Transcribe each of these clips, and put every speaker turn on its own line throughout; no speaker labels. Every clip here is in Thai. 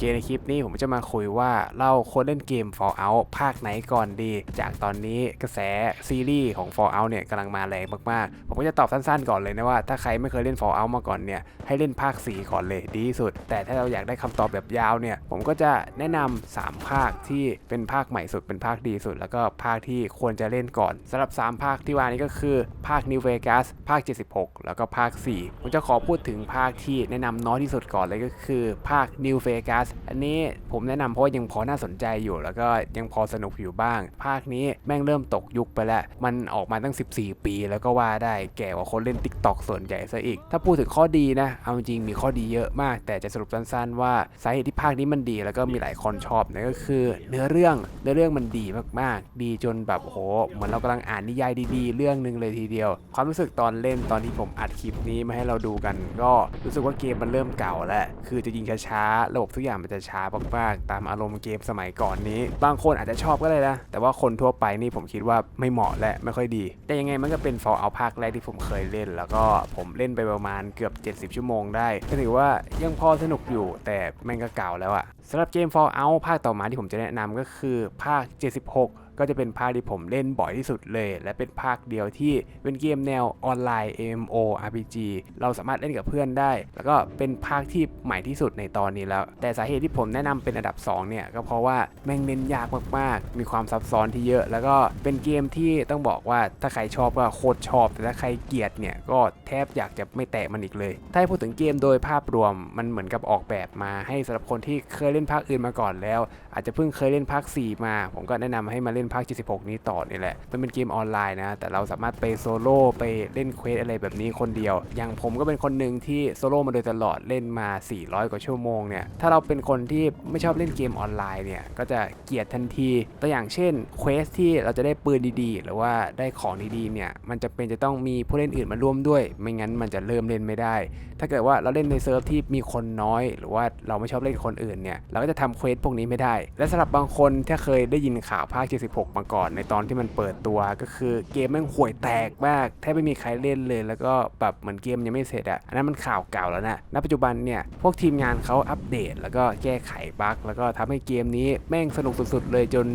เคในคลิปนี้ผมจะมาคุยว่าเราควรเล่นเกม Fallout ภาคไหนก่อนดี จากตอนนี้กระแสซีรีส์ของ Fallout เนี่ยกำลังมาแรงมากๆ ผมก็จะตอบสั้นๆ ก่อนเลยนะว่าถ้าใครไม่เคยเล่น Fallout มาก่อนเนี่ยให้เล่นภาค 4 ก่อนเลยดีที่สุด แต่ถ้าเราอยากได้คำตอบแบบยาวเนี่ยผมก็จะแนะนำ3ภาคที่เป็นภาคใหม่สุดเป็นภาคดีสุด แล้วก็ภาคที่ควรจะเล่นก่อนสำหรับ 3 ภาคที่ว่านี้ก็คือภาค New Vegas ภาค 76 แล้วก็ภาค 4 ผมจะขอพูดถึงภาคที่แนะนำน้อยที่สุดก่อนเลยก็คือภาค New Vegas อันนี้ผมแนะนำเพราะว่ายังพอน่าสนใจอยู่ แล้วก็ยังพอสนุกอยู่บ้าง ภาคนี้แม่งเริ่มตกยุคไปแล้ว มันออกมาตั้ง 14 ปี แล้วก็ว่าได้แก่กว่าคนเล่น TikTok ส่วนใหญ่ซะอีก ถ้าพูดถึงข้อดีนะ เอาจริงมีข้อดีเยอะมาก แต่จะสรุปสั้นๆ ว่าสาเหตุที่ภาคนี้มันดี แล้วก็มีหลายคนชอบนั่นก็คือ เนื้อเรื่องเนื้อเรื่องมันดีมากๆ ดีจนแบบโอ้โหเหมือนเรากำลังอ่านนิยายดีๆ เรื่องหนึ่งเลยทีเดียว ความรู้สึกตอนเล่นตอนที่ผมอัดคลิปนี้มาให้เราดูกัน ก็รู้สึกว่าเกมมันเริ่มเก่าแล้วคือจะยิงช้าๆระบบทุกอย่างมันจะช้ามากๆตามอารมณ์เกมสมัยก่อนนี้ บางคนอาจจะชอบก็เลยนะ แต่ว่าคนทั่วไปนี่ผมคิดว่าไม่เหมาะและไม่ค่อยดี แต่ยังไงมันก็เป็น Fallout ภาคแรกที่ผมเคยเล่น แล้วก็ผมเล่นไปประมาณเกือบ 70 ชั่วโมงได้ก็ถือว่ายังพอสนุกอยู่ แต่แม่งก็เก่าแล้วอะสำหรับเกม Fallout ภาคต่อมาที่ผมจะแนะนำก็คือภาค 76 ก็จะเป็นภาคที่ผมเล่นบ่อยที่สุดเลย และเป็นภาคเดียวที่เป็นเกมแนวออนไลน์ MMO RPG เราสามารถเล่นกับเพื่อนได้ แล้วก็เป็นภาคที่ใหม่ที่สุดในตอนนี้แล้ว แต่สาเหตุที่ผมแนะนำเป็นอันดับ 2 เนี่ย ก็เพราะว่าแม่งเน้นยากมากๆ มีความซับซ้อนที่เยอะ แล้วก็เป็นเกมที่ต้องบอกว่าถ้าใครชอบก็โคตรชอบ แต่ถ้าใครเกลียดเนี่ยก็แทบอยากจะไม่แตะมันอีกเลย ถ้าให้พูดถึงเกมโดยภาพรวมมันเหมือนกับออกแบบมาให้สำหรับคนที่เคยเล่นภาคอื่นมาก่อนแล้ว อาจจะเพิ่งเคยเล่นภาค4มา ผมก็แนะนำให้มาเล่นภาค 76 นี้ต่อนี่แหละ มันเป็นเกมออนไลน์นะ แต่เราสามารถไปโซโล่ไปเล่นเควสอะไรแบบนี้คนเดียว อย่างผมก็เป็นคนหนึ่งที่โซโล่มาโดยตลอดเล่นมา 400 กว่าชั่วโมงเนี่ย ถ้าเราเป็นคนที่ไม่ชอบเล่นเกมออนไลน์เนี่ย ก็จะเกลียดทันที ตัวอย่างเช่นเควสที่เราจะได้ปืนดีๆ หรือว่าได้ของดีๆเนี่ย มันจะเป็นจะต้องมีผู้เล่นอื่นมาร่วมด้วย ไม่งั้นมันจะเริ่มเล่นไม่ได้ ถ้าเกิดว่าเราเล่นในเซิร์ฟที่มีคนน้อย หรือว่าเราไม่ชอบเล่นกับคนอื่นเนี่ยเราก็จะทำเควสพวกนี้ไม่ได้ และสำหรับบางคนถ้าเคยได้ยินข่าวภาค 76 มาก่อน ในตอนที่มันเปิดตัวก็คือเกมแม่งห่วยแตกมากแทบไม่มีใครเล่นเลยแล้วก็แบบเหมือนเกมยังไม่เสร็จอะอันนั้นมันข่าวเก่าแล้วนะณปัจจุบันเนี่ยพวกทีมงานเขาอัปเดต แล้วก็แก้ไขบั๊กแล้วก็ทำให้เกมนี้แม่งสนุกสุดๆเลยจน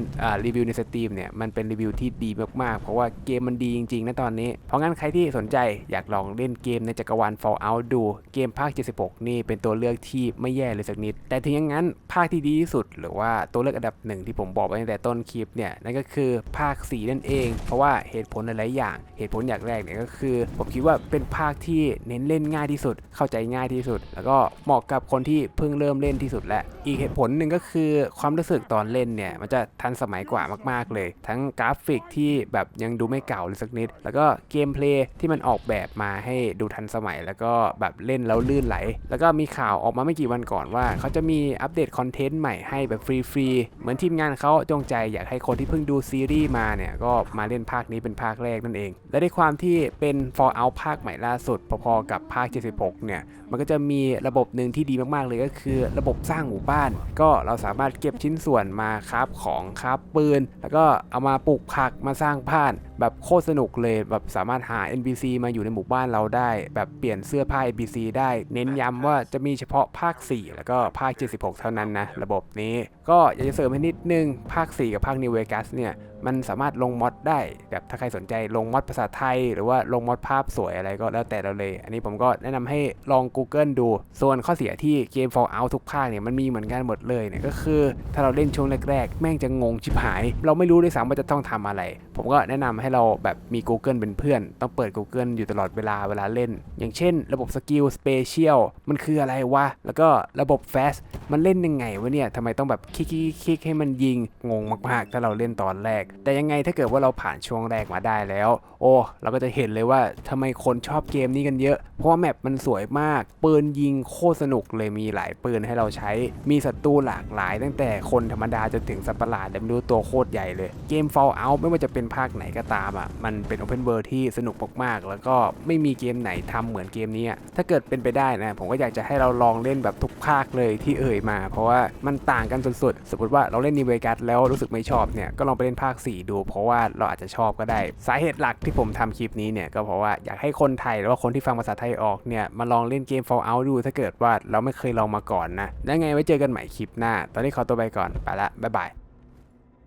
รีวิวในสตรีมเนี่ยมันเป็นรีวิวที่ดีมากๆ เพราะว่าเกมมันดีจริงๆนะตอนนี้ เพราะงั้นใครที่สนใจอยากลองเล่นเกมในจักรวาล Fallout ดูเกมภาค 76 นี่เป็นตัวเลือกที่ไม่แย่เลยสักนิด แต่ถึงอย่างนั้นภาคที่ดีที่สุด หรือว่าตัวเลือกอันดับหนึ่งที่ผมบอกไว้ตั้งแต่ต้นคลิปเนี่ยนั่นก็คือภาค 4 นั่นเอง เพราะว่าเหตุผลหลายๆอย่าง เหตุผลอย่างแรกเนี่ยก็คือ ผมคิดว่าเป็นภาคที่เน้นเล่นง่ายที่สุด เข้าใจง่ายที่สุด แล้วก็เหมาะกับคนที่เพิ่งเริ่มเล่นที่สุดและอีกเหตุผลหนึ่งก็คือความรู้สึกตอนเล่นเนี่ยมันจะทันสมัยกว่ามาก ๆเลย ทั้งกราฟิกที่แบบยังดูไม่เก่าเลยสักนิด แล้วก็เกมเพลย์ที่มันออกแบบมาให้ดูทันสมัยแล้วก็แบบเล่นแล้วลื่นไหล แล้วก็มีข่าวออกมาไม่กี่วันก่อนว่า เขาจะมีอัปเดตคอนเทนต์ใหม่ให้แบบฟรีๆ เหมือนทีมงานเขาจงใจอยากให้คนที่เพิ่งดูซีรีส์มาเนี่ย ก็มาเล่นภาคนี้เป็นภาคแรกนั่นเอง และด้วยความที่เป็น Fallout ภาคใหม่ล่าสุด พอๆกับภาค 76 เนี่ย มันก็จะมีระบบหนึ่งที่ดีมากๆเลยก็คือระบบสร้างหมู่บ้าน ก็เราสามารถเก็บชิ้นส่วนมาคราฟของคราฟปืน แล้วก็เอามาปลูกผักมาสร้างบ้านแบบโคตรสนุกเลยแบบสามารถหา NPC มาอยู่ในหมู่บ้านเราได้ แบบเปลี่ยนเสื้อผ้า NPC ได้ เน้นย้ำว่าจะมีเฉพาะภาค 4 แล้วก็ภาค 76 เท่านั้นนะ ระบบนี้ ก็อยากจะเสริมให้นิดนึง ภาค 4 กับภาค New Vegas เนี่ย มันสามารถลงมอดได้แบบถ้าใครสนใจลงมอดภาษาไทย หรือว่าลงมอดภาพสวยอะไรก็แล้วแต่เราเลย อันนี้ผมก็แนะนำให้ลอง Google ดู ส่วนข้อเสียที่เกม Fallout ทุกภาคเนี่ยมันมีเหมือนกันหมดเลยเนี่ยก็คือ ถ้าเราเล่นช่วงแรก ๆ แม่งจะงงชิบหาย เราไม่รู้ด้วยซ้ำว่าจะต้องทำอะไร ผมก็แนะนำให้เราแบบมี Google เป็นเพื่อน ต้องเปิด Google อยู่ตลอดเวลาเวลาเล่น อย่างเช่น ระบบสกิลสเปเชียลมันคืออะไรวะแล้วก็ระบบ Fast มันเล่นยังไงวะเนี่ยทำไมต้องแบบคลิกๆๆให้มันยิง งงมากๆ ถ้าเราเล่นตอนแรก แต่ยังไงถ้าเกิดว่าเราผ่านช่วงแรกมาได้แล้ว โอ้ เราก็จะเห็นเลยว่าทำไมคนชอบเกมนี้กันเยอะ เพราะว่าแมปมันสวยมาก ปืนยิงโคตรสนุกเลยมีหลายปืนให้เราใช้ มีศัตรูหลากหลาย ตั้งแต่คนธรรมดาจนถึงสัตว์ประหลาดและไม่รู้ตัวโคตรใหญ่เลย เกม Fallout ไม่ว่าจะเป็นภาคไหนก็ตามอะ มันเป็น Open World ที่สนุกมากๆ แล้วก็ไม่มีเกมไหนทำเหมือนเกมนี้อะถ้าเกิดเป็นไปได้นะ ผมก็อยากจะให้เราลองเล่นแบบทุกภาคเลยที่เอ่ยมา เพราะว่ามันต่างกันสุดๆสมมติว่าเราเล่นนิเวกัสแล้วรู้สึกไม่ชอบเนี่ยก็ลองไปเล่นภาค 4 ดู เพราะว่าเราอาจจะชอบก็ได้ สาเหตุหลักที่ผมทำคลิปนี้เนี่ยก็เพราะว่าอยากให้คนไทยหรือว่าคนที่ฟังภาษาไทยออกเนี่ยมาลองเล่นเกม Fallout ดูถ้าเกิดว่าเราไม่เคยลองมาก่อนนะ แล้วไงไว้เจอกันใหม่คลิปหน้า ตอนนี้ขอตัวไปก่อนไปละบ๊ายบาย